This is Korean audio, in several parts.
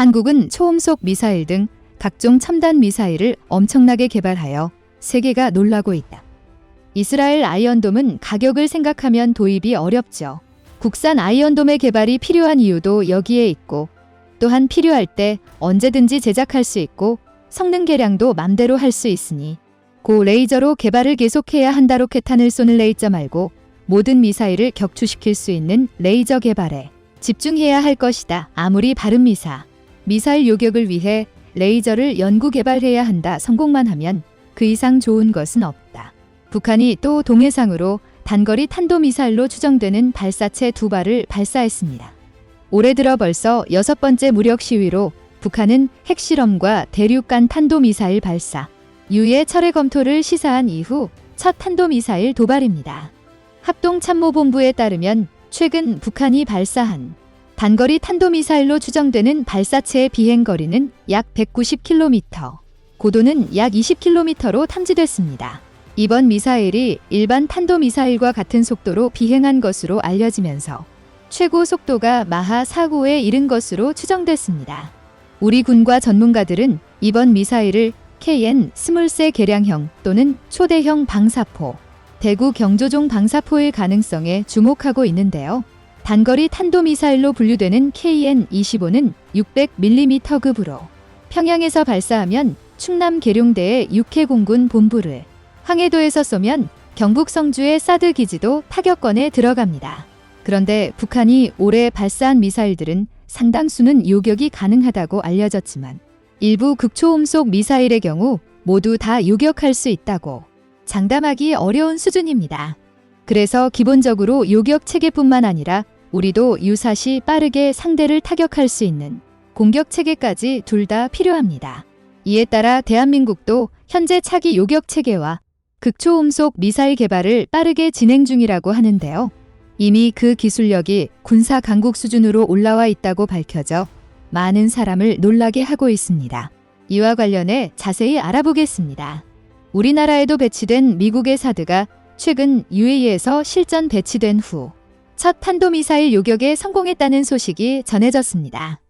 한국은 초음속 미사일 등 각종 첨단 미사일을 엄청나게 개발하여 세계가 놀라고 있다. 이스라엘 아이언돔은 가격을 생각하면 도입이 어렵죠. 국산 아이언돔의 개발이 필요한 이유도 여기에 있고 또한 필요할 때 언제든지 제작할 수 있고 성능 개량도 맘대로 할 수 있으니 고 레이저로 개발을 계속해야 한다 로켓탄을 쏘는 레이저 말고 모든 미사일을 격추시킬 수 있는 레이저 개발에 집중해야 할 것이다. 아무리 바른 미사, 미사일 요격을 위해 레이저를 연구 개발해야 한다. 성공만 하면 그 이상 좋은 것은 없다. 북한이 또 동해상으로 단거리 탄도미사일로 추정되는 발사체 두 발을 발사했습니다. 올해 들어 벌써 여섯 번째 무력 시위로 북한은 핵실험과 대륙간 탄도미사일 발사, 유해 철회 검토를 시사한 이후 첫 탄도미사일 도발입니다. 합동참모본부에 따르면 최근 북한이 발사한 단거리 탄도미사일로 추정되는 발사체의 비행거리는 약 190km, 고도는 약 20km로 탐지됐습니다. 이번 미사일이 일반 탄도미사일과 같은 속도로 비행한 것으로 알려지면서 최고 속도가 마하 4고에 이른 것으로 추정됐습니다. 우리 군과 전문가들은 이번 미사일을 KN 스물세 개량형 또는 초대형 방사포, 대구 경조종 방사포의 가능성에 주목하고 있는데요. 단거리 탄도미사일로 분류되는 KN-25는 600mm급으로 평양에서 발사하면 충남 계룡대의 육해공군 본부를 황해도에서 쏘면 경북 성주의 사드 기지도 타격권에 들어갑니다. 그런데 북한이 올해 발사한 미사일들은 상당수는 요격이 가능하다고 알려졌지만 일부 극초음속 미사일의 경우 모두 다 요격할 수 있다고 장담하기 어려운 수준입니다. 그래서 기본적으로 요격 체계뿐만 아니라 우리도 유사시 빠르게 상대를 타격할 수 있는 공격 체계까지 둘 다 필요합니다. 이에 따라 대한민국도 현재 차기 요격 체계와 극초음속 미사일 개발을 빠르게 진행 중이라고 하는데요. 이미 그 기술력이 군사 강국 수준으로 올라와 있다고 밝혀져 많은 사람을 놀라게 하고 있습니다. 이와 관련해 자세히 알아보겠습니다. 우리나라에도 배치된 미국의 사드가 최근 UAE에서 실전 배치된 후 첫 탄도미사일 요격에 성공했다는 소식이 전해졌습니다.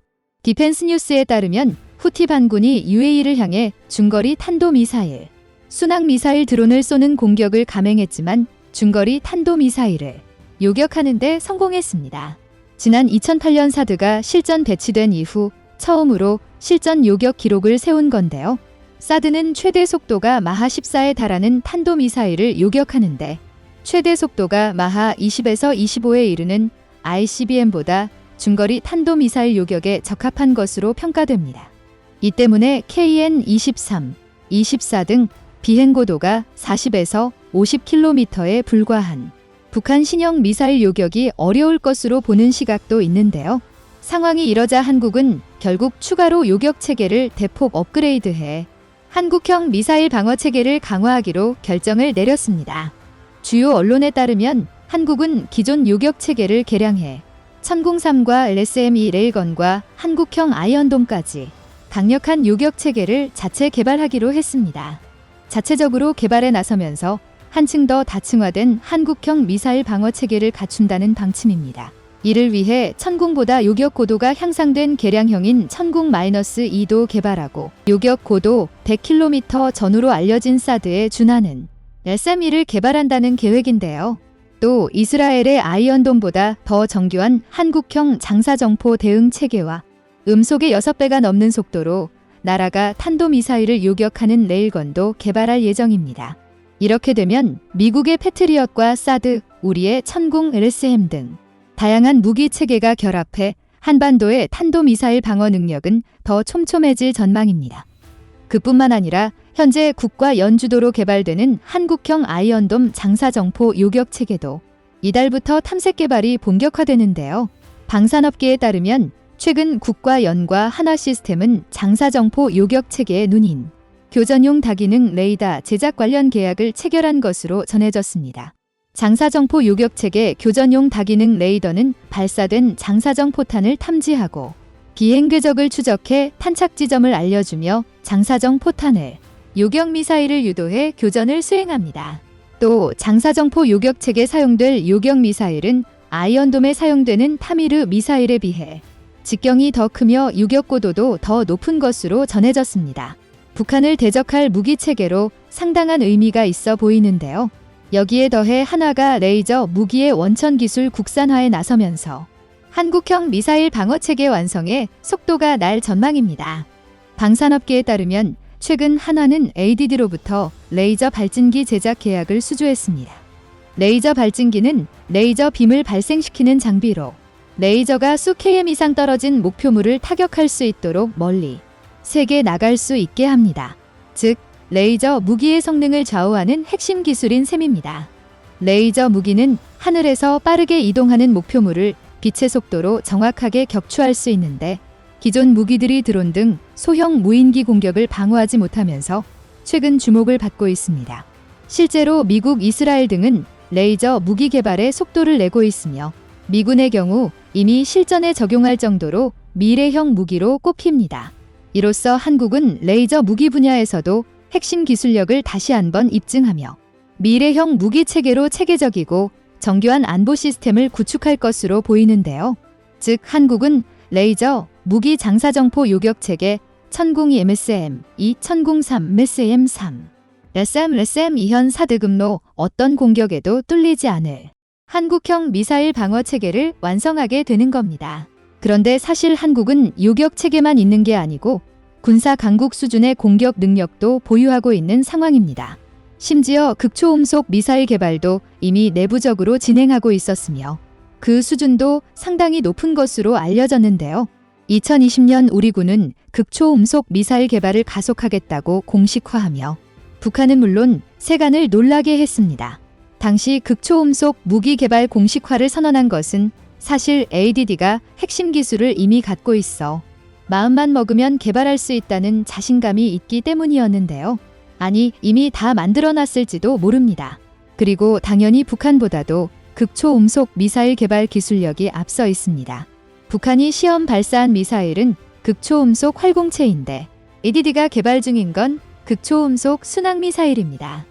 디펜스 뉴스에 따르면 후티 반군이 UAE를 향해 중거리 탄도미사일, 순항미사일 드론을 쏘는 공격을 감행했지만 중거리 탄도미사일을 요격하는데 성공했습니다. 지난 2008년 사드가 실전 배치된 이후 처음으로 실전 요격 기록을 세운 건데요. 사드는 최대 속도가 마하 14에 달하는 탄도미사일을 요격하는데 최대 속도가 마하 20에서 25에 이르는 ICBM보다 중거리 탄도미사일 요격에 적합한 것으로 평가됩니다. 이 때문에 KN-23, 24 등 비행고도가 40에서 50km에 불과한 북한 신형 미사일 요격이 어려울 것으로 보는 시각도 있는데요. 상황이 이러자 한국은 결국 추가로 요격 체계를 대폭 업그레이드해 한국형 미사일 방어 체계를 강화하기로 결정을 내렸습니다. 주요 언론에 따르면 한국은 기존 요격 체계를 개량해 천공삼과 LSM-2 레일건과 한국형 아이언돔까지 강력한 요격 체계를 자체 개발하기로 했습니다. 자체적으로 개발에 나서면서 한층 더 다층화된 한국형 미사일 방어 체계를 갖춘다는 방침입니다. 이를 위해 천궁보다 요격 고도가 향상된 개량형인 천궁-2도 개발하고 요격 고도 100km 전후로 알려진 사드에 준하는 LSM-2를 개발한다는 계획인데요. 또 이스라엘의 아이언돔보다 더 정교한 한국형 장사정포 대응 체계와 음속의 6배가 넘는 속도로 나라가 탄도미사일을 요격하는 레일건도 개발할 예정입니다. 이렇게 되면 미국의 패트리엇과 사드, 우리의 천궁 LSM 등 다양한 무기 체계가 결합해 한반도의 탄도미사일 방어 능력은 더 촘촘해질 전망입니다. 그뿐만 아니라 현재 국가 연주도로 개발되는 한국형 아이언돔 장사정포 요격 체계도 이달부터 탐색 개발이 본격화되는데요. 방산업계에 따르면 최근 국가 연과 하나 시스템은 장사정포 요격 체계의 눈인 교전용 다기능 레이더 제작 관련 계약을 체결한 것으로 전해졌습니다. 장사정포 요격체계 교전용 다기능 레이더는 발사된 장사정 포탄을 탐지하고 비행 궤적을 추적해 탄착 지점을 알려주며 장사정 포탄을 요격 미사일을 유도해 교전을 수행합니다. 또 장사정포 요격체계 사용될 요격 미사일은 아이언돔에 사용되는 타미르 미사일에 비해 직경이 더 크며 유격 고도도 더 높은 것으로 전해졌습니다. 북한을 대적할 무기 체계로 상당한 의미가 있어 보이는데요. 여기에 더해 한화가 레이저 무기의 원천 기술 국산화에 나서면서 한국형 미사일 방어 체계 완성에 속도가 날 전망입니다. 방산업계에 따르면 최근 한화는 ADD로부터 레이저 발진기 제작 계약을 수주했습니다. 레이저 발진기는 레이저 빔을 발생시키는 장비로 레이저가 수 km 이상 떨어진 목표물을 타격할 수 있도록 멀리 세게 나갈 수 있게 합니다. 즉, 레이저 무기의 성능을 좌우하는 핵심 기술인 셈입니다. 레이저 무기는 하늘에서 빠르게 이동하는 목표물을 빛의 속도로 정확하게 격추할 수 있는데 기존 무기들이 드론 등 소형 무인기 공격을 방어하지 못하면서 최근 주목을 받고 있습니다. 실제로 미국, 이스라엘 등은 레이저 무기 개발에 속도를 내고 있으며 미군의 경우 이미 실전에 적용할 정도로 미래형 무기로 꼽힙니다. 이로써 한국은 레이저 무기 분야에서도 핵심 기술력을 다시 한번 입증하며 미래형 무기 체계로 체계적이고 정교한 안보 시스템을 구축할 것으로 보이는데요. 즉 한국은 레이저 무기 장사정포 요격 체계 1002 MSM, 2003 MSM3, SM SM 2현 4등급로 어떤 공격에도 뚫리지 않을 한국형 미사일 방어 체계를 완성하게 되는 겁니다. 그런데 사실 한국은 요격 체계만 있는 게 아니고 군사 강국 수준의 공격 능력도 보유하고 있는 상황입니다. 심지어 극초음속 미사일 개발도 이미 내부적으로 진행하고 있었으며 그 수준도 상당히 높은 것으로 알려졌는데요. 2020년 우리 군은 극초음속 미사일 개발을 가속하겠다고 공식화하며 북한은 물론 세간을 놀라게 했습니다. 당시 극초음속 무기 개발 공식화를 선언한 것은 사실 ADD가 핵심 기술을 이미 갖고 있어 마음만 먹으면 개발할 수 있다는 자신감이 있기 때문이었는데요. 아니, 이미 다 만들어 놨을지도 모릅니다. 그리고 당연히 북한보다도 극초음속 미사일 개발 기술력이 앞서 있습니다. 북한이 시험 발사한 미사일은 극초음속 활공체인데 ADD가 개발 중인 건 극초음속 순항미사일입니다.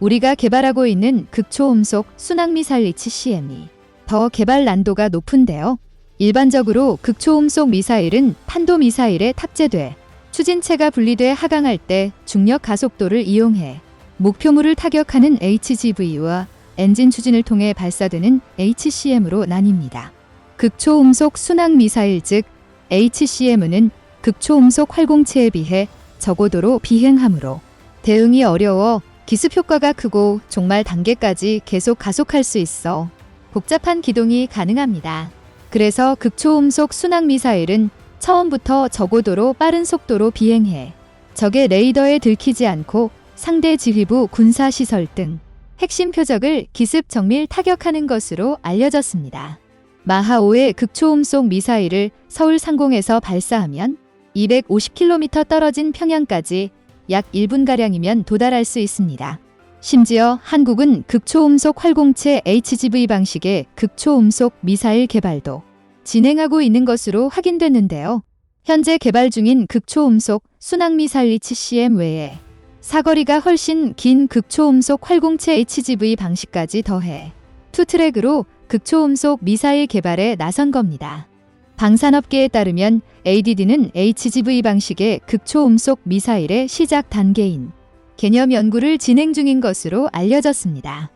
우리가 개발하고 있는 극초음속 순항미사일 HCM이 더 개발 난도가 높은데요. 일반적으로 극초음 속 미사일은 탄도 미사일에 탑재돼 추진체가 분리돼 하강할 때 중력 가속도를 이용해 목표물을 타격하는 HGV와 엔진 추진을 통해 발사되는 HCM으로 나뉩니다. 극초음속 순항 미사일 즉 HCM은 극초음속 활공체에 비해 저고도로 비행하므로 대응이 어려워 기습 효과가 크고 종말 단계까지 계속 가속할 수 있어 복잡한 기동이 가능합니다. 그래서 극초음속 순항 미사일은 처음부터 저고도로 빠른 속도로 비행해 적의 레이더에 들키지 않고 상대 지휘부 군사 시설 등 핵심 표적을 기습 정밀 타격하는 것으로 알려졌습니다. 마하5의 극초음속 미사일을 서울 상공에서 발사하면 250km 떨어진 평양까지 약 1분가량이면 도달할 수 있습니다. 심지어 한국은 극초음속 활공체 HGV 방식의 극초음속 미사일 개발도 진행하고 있는 것으로 확인됐는데요. 현재 개발 중인 극초음속 순항미사일 HCM 외에 사거리가 훨씬 긴 극초음속 활공체 HGV 방식까지 더해 투트랙으로 극초음속 미사일 개발에 나선 겁니다. 방산업계에 따르면 ADD는 HGV 방식의 극초음속 미사일의 시작 단계인 개념 연구를 진행 중인 것으로 알려졌습니다.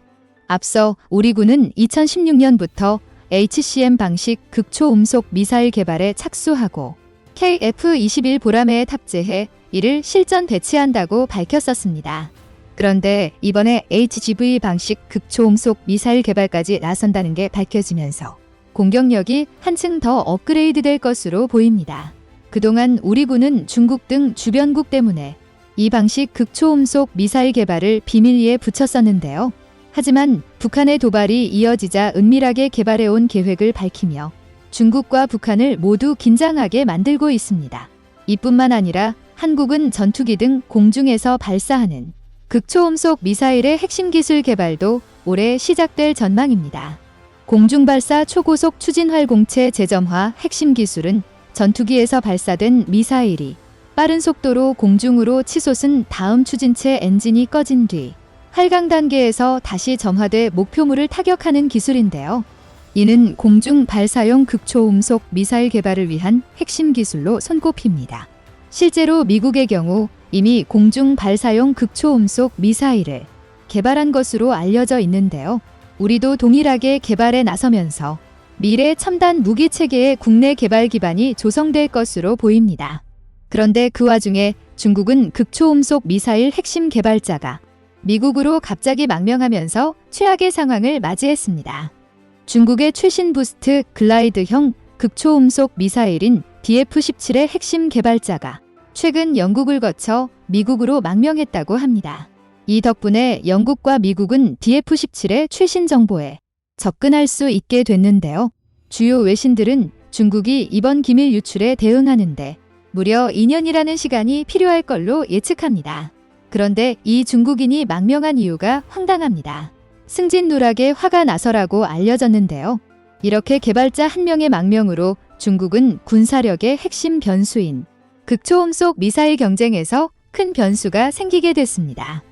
앞서 우리 군은 2016년부터 HCM 방식 극초음속 미사일 개발에 착수하고 KF-21 보라매에 탑재해 이를 실전 배치한다고 밝혔었습니다. 그런데 이번에 HGV 방식 극초음속 미사일 개발까지 나선다는 게 밝혀지면서 공격력이 한층 더 업그레이드 될 것으로 보입니다. 그동안 우리 군은 중국 등 주변국 때문에 이 방식 극초음속 미사일 개발을 비밀리에 붙였었는데요. 하지만 북한의 도발이 이어지자 은밀하게 개발해온 계획을 밝히며 중국과 북한을 모두 긴장하게 만들고 있습니다. 이뿐만 아니라 한국은 전투기 등 공중에서 발사하는 극초음속 미사일의 핵심 기술 개발도 올해 시작될 전망입니다. 공중발사 초고속 추진활 공체 재점화 핵심 기술은 전투기에서 발사된 미사일이 빠른 속도로 공중으로 치솟은 다음 추진체 엔진이 꺼진 뒤 활강 단계에서 다시 점화돼 목표물을 타격하는 기술인데요. 이는 공중 발사용 극초음속 미사일 개발을 위한 핵심 기술로 손꼽힙니다. 실제로 미국의 경우 이미 공중 발사용 극초음속 미사일을 개발한 것으로 알려져 있는데요. 우리도 동일하게 개발에 나서면서 미래 첨단 무기 체계의 국내 개발 기반이 조성될 것으로 보입니다. 그런데 그 와중에 중국은 극초음속 미사일 핵심 개발자가 미국으로 갑자기 망명하면서 최악의 상황을 맞이했습니다. 중국의 최신 부스트 글라이드형 극초음속 미사일인 DF-17의 핵심 개발자가 최근 영국을 거쳐 미국으로 망명했다고 합니다. 이 덕분에 영국과 미국은 DF-17의 최신 정보에 접근할 수 있게 됐는데요. 주요 외신들은 중국이 이번 기밀 유출에 대응하는데 무려 2년이라는 시간이 필요할 걸로 예측합니다. 그런데 이 중국인이 망명한 이유가 황당합니다. 승진 누락에 화가 나서라고 알려졌는데요. 이렇게 개발자 한 명의 망명으로 중국은 군사력의 핵심 변수인 극초음 속 미사일 경쟁에서 큰 변수가 생기게 됐습니다.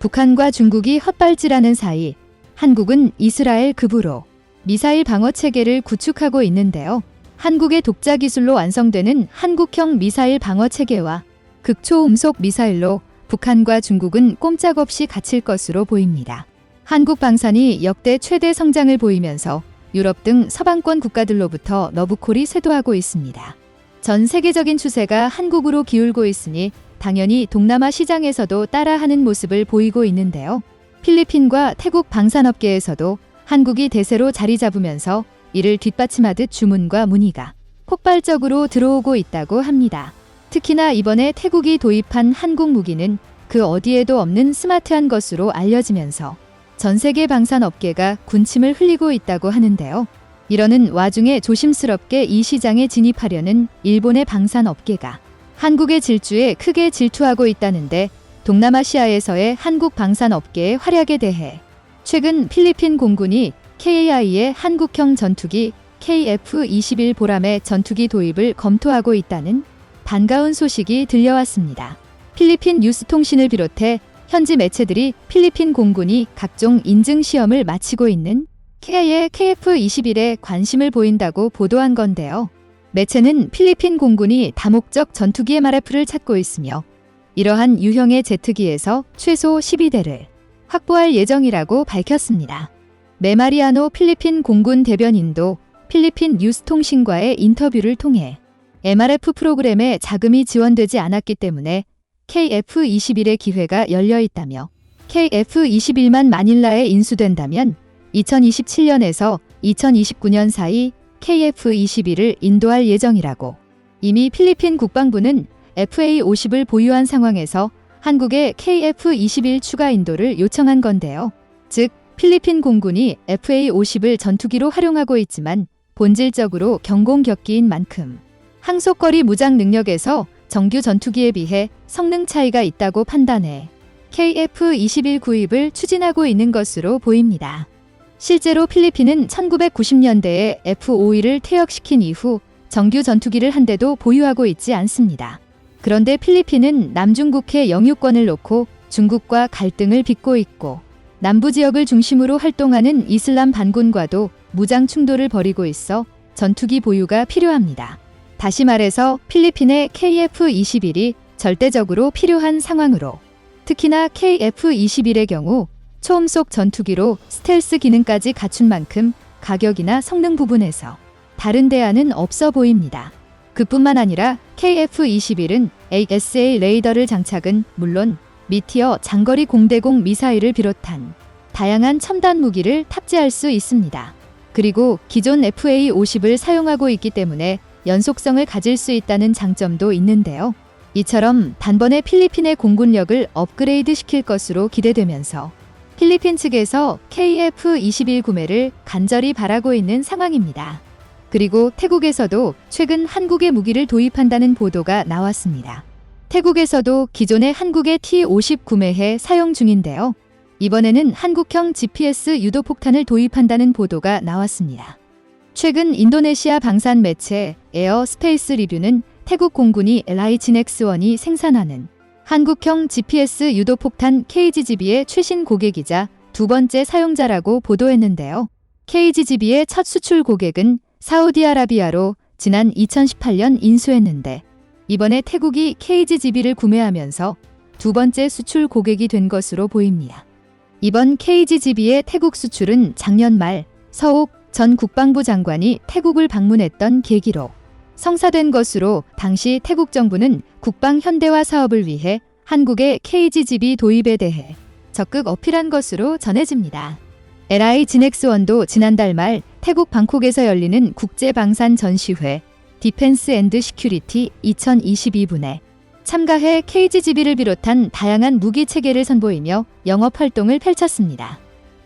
북한과 중국이 헛발질하는 사이 한국은 이스라엘 급으로 미사일 방어 체계를 구축하고 있는데요. 한국의 독자 기술로 완성되는 한국형 미사일 방어 체계와 극초음속 미사일로 북한과 중국은 꼼짝없이 갇힐 것으로 보입니다. 한국 방산이 역대 최대 성장을 보이면서 유럽 등 서방권 국가들로부터 러브콜이 쇄도하고 있습니다. 전 세계적인 추세가 한국으로 기울고 있으니 당연히 동남아 시장에서도 따라하는 모습을 보이고 있는데요. 필리핀과 태국 방산업계에서도 한국이 대세로 자리 잡으면서 이를 뒷받침하듯 주문과 문의가 폭발적으로 들어오고 있다고 합니다. 특히나 이번에 태국이 도입한 한국 무기는 그 어디에도 없는 스마트한 것으로 알려지면서 전 세계 방산 업계가 군침을 흘리고 있다고 하는데요. 이러는 와중에 조심스럽게 이 시장에 진입하려는 일본의 방산 업계가 한국의 질주에 크게 질투하고 있다는데 동남아시아에서의 한국 방산 업계의 활약에 대해 최근 필리핀 공군이 KAI의 한국형 전투기 KF-21 보람의 전투기 도입을 검토하고 있다는 반가운 소식이 들려왔습니다. 필리핀 뉴스통신을 비롯해 현지 매체들이 필리핀 공군이 각종 인증 시험을 마치고 있는 KA의 KF-21에 관심을 보인다고 보도한 건데요. 매체는 필리핀 공군이 다목적 전투기 MRF를 찾고 있으며 이러한 유형의 제트기에서 최소 12대를 확보할 예정이라고 밝혔습니다. 메마리아노 필리핀 공군 대변인도 필리핀 뉴스통신과의 인터뷰를 통해 MRF 프로그램에 자금이 지원되지 않았기 때문에 KF-21의 기회가 열려 있다며 KF-21만 마닐라에 인수된다면 2027년에서 2029년 사이 KF-21을 인도할 예정이라고 이미 필리핀 국방부는 FA-50을 보유한 상황에서 한국의 KF-21 추가 인도를 요청한 건데요. 즉, 필리핀 공군이 FA-50을 전투기로 활용하고 있지만 본질적으로 경공격기인 만큼 항속거리 무장 능력에서 정규 전투기에 비해 성능 차이가 있다고 판단해 KF-21 구입을 추진하고 있는 것으로 보입니다. 실제로 필리핀은 1990년대에 F-52를 퇴역시킨 이후 정규 전투기를 한 대도 보유하고 있지 않습니다. 그런데 필리핀은 남중국해 영유권을 놓고 중국과 갈등을 빚고 있고 남부 지역을 중심으로 활동하는 이슬람 반군과도 무장 충돌을 벌이고 있어 전투기 보유가 필요합니다. 다시 말해서 필리핀의 KF-21이 절대적으로 필요한 상황으로 특히나 KF-21의 경우 초음속 전투기로 스텔스 기능까지 갖춘 만큼 가격이나 성능 부분에서 다른 대안은 없어 보입니다. 그뿐만 아니라 KF-21은 ASA 레이더를 장착은 물론 미티어 장거리 공대공 미사일을 비롯한 다양한 첨단 무기를 탑재할 수 있습니다. 그리고 기존 FA-50을 사용하고 있기 때문에 연속성을 가질 수 있다는 장점도 있는데요. 이처럼 단번에 필리핀의 공군력을 업그레이드 시킬 것으로 기대되면서 필리핀 측에서 KF-21 구매를 간절히 바라고 있는 상황입니다. 그리고 태국에서도 최근 한국의 무기를 도입한다는 보도가 나왔습니다. 태국에서도 기존의 한국의 T-50 구매해 사용 중인데요. 이번에는 한국형 GPS 유도 폭탄을 도입한다는 보도가 나왔습니다. 최근 인도네시아 방산 매체 에어 스페이스 리뷰는 태국 공군이 LI-GNX-1이 생산하는 한국형 GPS 유도 폭탄 KGGB의 최신 고객이자 두 번째 사용자라고 보도했는데요. KGGB의 첫 수출 고객은 사우디아라비아로 지난 2018년 인수했는데 이번에 태국이 KGGB를 구매하면서 두 번째 수출 고객이 된 것으로 보입니다. 이번 KGGB의 태국 수출은 작년 말 서욱 전 국방부 장관이 태국을 방문했던 계기로 성사된 것으로 당시 태국 정부는 국방 현대화 사업을 위해 한국의 KGGB 도입에 대해 적극 어필한 것으로 전해집니다. LI 진엑스원도 지난달 말 태국 방콕에서 열리는 국제방산 전시회 디펜스 앤드 시큐리티 2022분에 참가해 KGGB를 비롯한 다양한 무기 체계를 선보이며 영업 활동을 펼쳤습니다.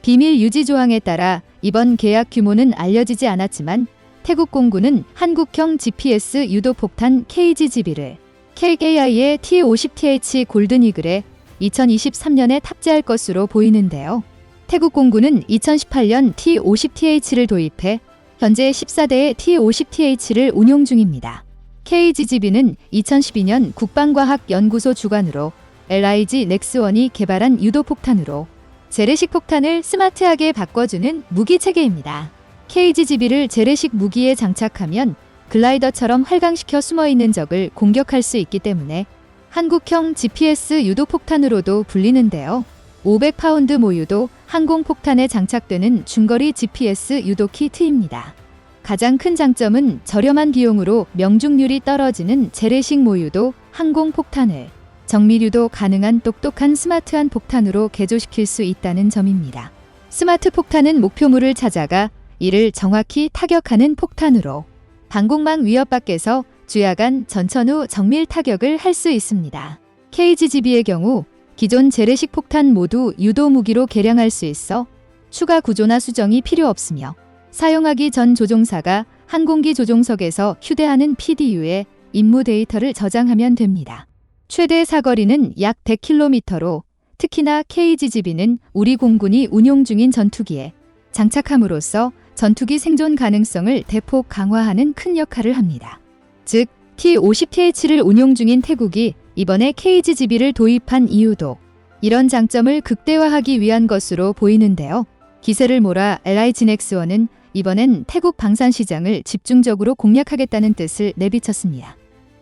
비밀 유지 조항에 따라 이번 계약 규모는 알려지지 않았지만 태국 공군은 한국형 GPS 유도 폭탄 KGGB를 KKI의 T-50TH 골든이글에 2023년에 탑재할 것으로 보이는데요. 태국 공군은 2018년 T-50TH를 도입해 현재 14대의 T-50TH를 운용 중입니다. KGGB는 2012년 국방과학연구소 주관으로 LIG 넥스원이 개발한 유도폭탄으로 재래식 폭탄을 스마트하게 바꿔주는 무기 체계입니다. KGGB를 재래식 무기에 장착하면 글라이더처럼 활강시켜 숨어있는 적을 공격할 수 있기 때문에 한국형 GPS 유도폭탄으로도 불리는데요. 500파운드 모유도 항공폭탄에 장착되는 중거리 GPS 유도 키트입니다. 가장 큰 장점은 저렴한 비용으로 명중률이 떨어지는 재래식 모유도 항공폭탄을 정밀유도 가능한 똑똑한 스마트한 폭탄으로 개조시킬 수 있다는 점입니다. 스마트 폭탄은 목표물을 찾아가 이를 정확히 타격하는 폭탄으로 방공망 위협 밖에서 주야간 전천 후 정밀 타격을 할 수 있습니다. KGGB의 경우 기존 재래식 폭탄 모두 유도 무기로 개량할 수 있어 추가 구조나 수정이 필요 없으며 사용하기 전 조종사가 항공기 조종석에서 휴대하는 PDU에 임무 데이터를 저장하면 됩니다. 최대 사거리는 약 100km로 특히나 KGGB는 우리 공군이 운용 중인 전투기에 장착함으로써 전투기 생존 가능성을 대폭 강화하는 큰 역할을 합니다. 즉, T-50TH를 운용 중인 태국이 이번에 KGGB를 도입한 이유도 이런 장점을 극대화하기 위한 것으로 보이는데요. 기세를 몰아 LI 진엑스원은 이번엔 태국 방산 시장을 집중적으로 공략하겠다는 뜻을 내비쳤습니다.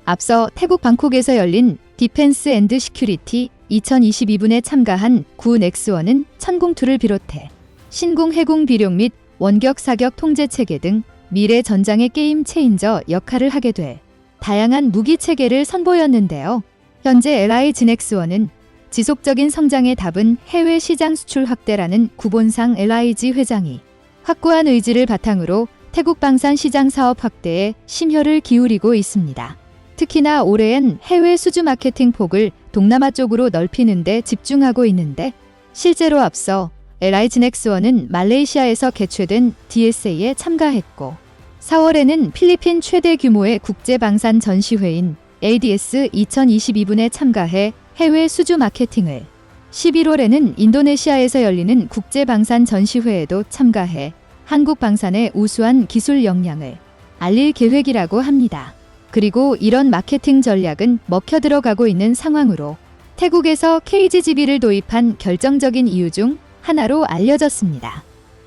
앞서 태국 방콕에서 열린 디펜스 앤드 시큐리티 2022분에 참가한 구 넥스원은 천공투를 비롯해 신궁 해궁 비룡 및 원격 사격 통제 체계 등 미래 전장의 게임 체인저 역할을 하게 돼 다양한 무기 체계를 선보였는데요. 현재 LI 진엑스원은 지속적인 성장의 답은 해외 시장 수출 확대라는 구본상 LIG 회장이 확고한 의지를 바탕으로 태국 방산 시장 사업 확대에 심혈을 기울이고 있습니다. 특히나 올해엔 해외 수주 마케팅 폭을 동남아 쪽으로 넓히는 데 집중하고 있는데 실제로 앞서 LI 진엑스원은 말레이시아에서 개최된 DSA에 참가했고 4월에는 필리핀 최대 규모의 국제 방산 전시회인 ADS 2022분에 참가해 해외 수주 마케팅을 11월에는 인도네시아에서 열리는 국제 방산 전시회에도 참가해 한국 방산의 우수한 기술 역량을 알릴 계획이라고 합니다. 그리고 이런 마케팅 전략은 먹혀 들어가고 있는 상황으로 태국에서 KGGB를 도입한 결정적인 이유 중 하나로 알려졌습니다.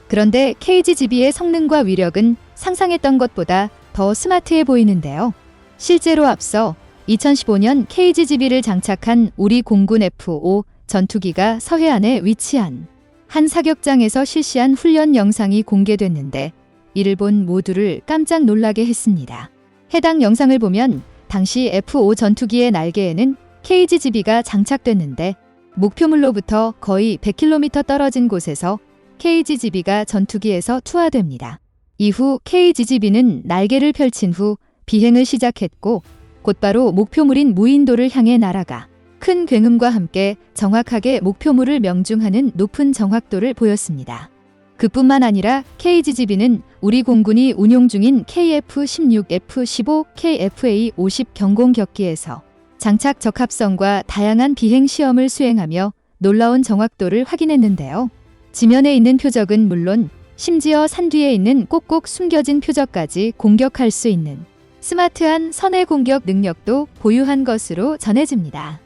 그런데 KGGB의 성능과 위력은 상상했던 것보다 더 스마트해 보이는데요. 실제로 앞서 2015년 KGGB를 장착한 우리 공군 F-5 전투기가 서해안에 위치한 한 사격장에서 실시한 훈련 영상이 공개됐는데 이를 본 모두를 깜짝 놀라게 했습니다. 해당 영상을 보면 당시 F-5 전투기의 날개에는 KGGB가 장착됐는데 목표물로부터 거의 100km 떨어진 곳에서 KGGB가 전투기에서 투하됩니다. 이후 KGGB는 날개를 펼친 후 비행을 시작했고 곧바로 목표물인 무인도를 향해 날아가 큰 굉음과 함께 정확하게 목표물을 명중하는 높은 정확도를 보였습니다. 그뿐만 아니라 KGGB는 우리 공군이 운용 중인 KF-16, F-15, KFA-50 경공격기에서 장착 적합성과 다양한 비행 시험을 수행하며 놀라운 정확도를 확인했는데요. 지면에 있는 표적은 물론 심지어 산 뒤에 있는 꼭꼭 숨겨진 표적까지 공격할 수 있는 스마트한 선의 공격 능력도 보유한 것으로 전해집니다.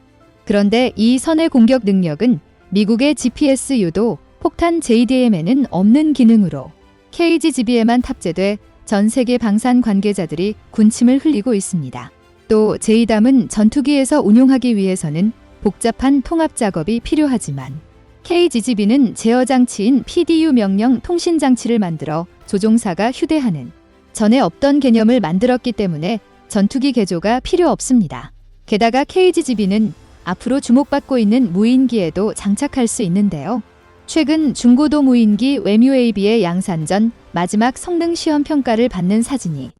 그런데 이 선의 공격 능력은 미국의 GPS 유도 폭탄 JDM에는 없는 기능으로 KGGB에만 탑재돼 전 세계 방산 관계자들이 군침을 흘리고 있습니다. 또 제이담은 전투기에서 운용하기 위해서는 복잡한 통합 작업이 필요하지만 KGGB는 제어 장치인 PDU 명령 통신 장치를 만들어 조종사가 휴대하는 전에 없던 개념을 만들었기 때문에 전투기 개조가 필요 없습니다. 게다가 KGGB는 앞으로 주목받고 있는 무인기에도 장착할 수 있는데요. 최근 중고도 무인기 외뮤AB의 양산 전 마지막 성능 시험 평가를 받는 사진이